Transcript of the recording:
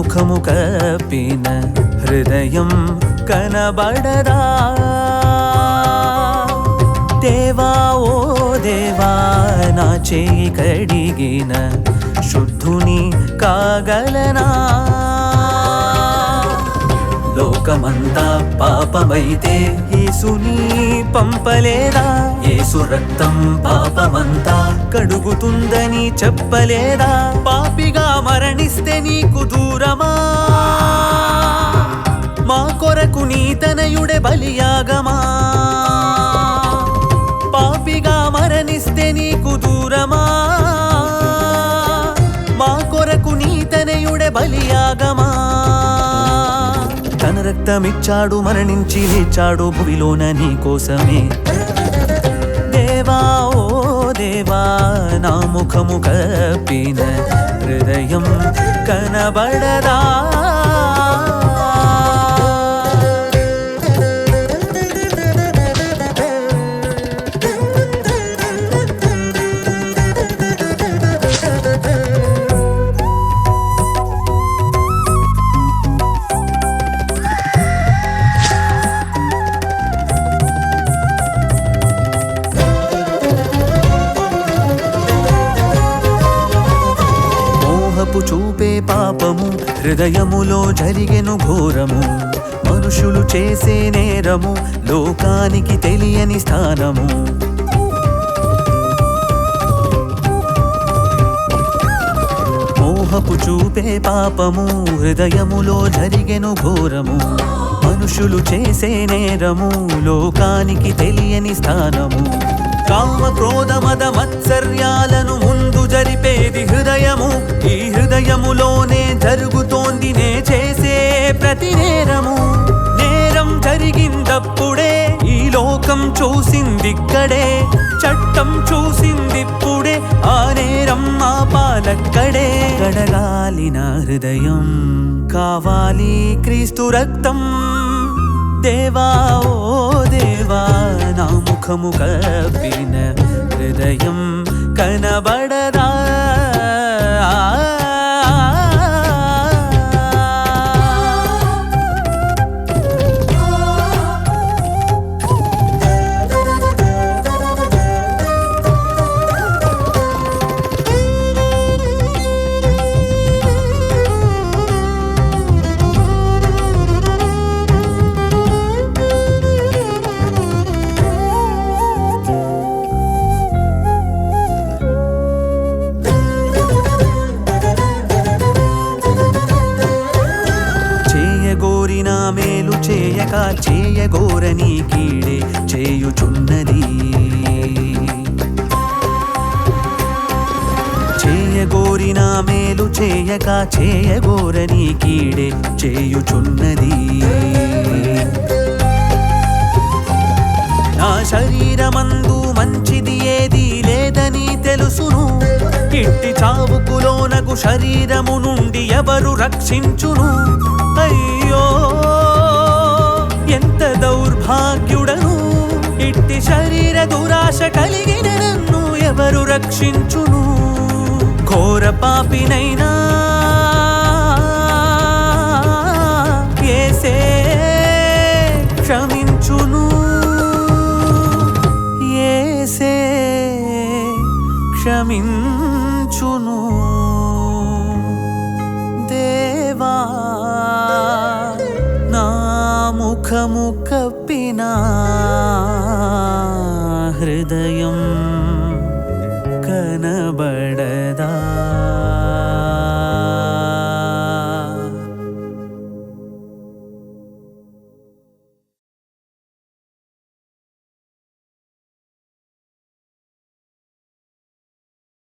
ముఖము కప్పిన హృదయం కనబడదా? దేవా ఓ దేవా నా చేయి కడిగిన శుద్ధుని కాగలనా? లోకమంతా పాపమైతే ఏసుని పంపలేదా? ఏసు రక్తం పాపమంతా కడుగుతుందని చెప్పలేదా? పాపిగా మరణిస్తే నీకు దూరమా? మా కొరకు నీ తనయుడే బలియాగమా? పాపిగా మరణిస్తే నీకు దూరమా? మా కొరకు నీ తనయుడే బలియాగమా? తన రక్తమిచ్చాడు మరణించి లేచాడు భువిలోన నీ కోసమే. దేవా ఓ దేవా నా ముఖము కప్పిన హృదయం కనబడదా చూపే పాపము హృదయములో జరిగెను ఘోరము. మనుషులు చేసే నేరము లోకానికి తెలియని స్థానము. మోహపు చూపే పాపము హృదయములో జరిగెను ఘోరము. మనుషులు చేసే నేరము లోకానికి తెలియని స్థానము. కామ క్రోధ మద మత్సర్యాలను ముందు జరిపేది జరుగుతోంది నే చేసే ప్రతి నేరము. నేరం జరిగిందప్పుడే ఈ లోకం చూసిందిక్కడే. చట్టం చూసిందిప్పుడే ఆ నేరం మా పాలక్కడే. కడగాలి నా హృదయం కావాలి క్రీస్తు రక్తం. దేవా ఓ దేవా నా ముఖము కప్పిన హృదయం కనబడ చేయక చేయగోరని కీడే చేయుచున్నది. చేయగోరిన మేలు చేయక చేయగోరని కీడే చేయుచున్నది. నా శరీరమందు మంచిది ఏది లేదని తెలుసును. ఇట్టి చావుకులోనకు శరీరము నుండి ఎవరు రక్షించును. అయ్యో! దౌర్భాగ్యుడను ఇట్టి శరీర దురాశ కలిగిన నన్ను ఎవరు రక్షించును? ఘోర పాపినైనా ఏసే క్షమించును. ఏసే క్షమించును. దేవా मुकपिना हृदयम्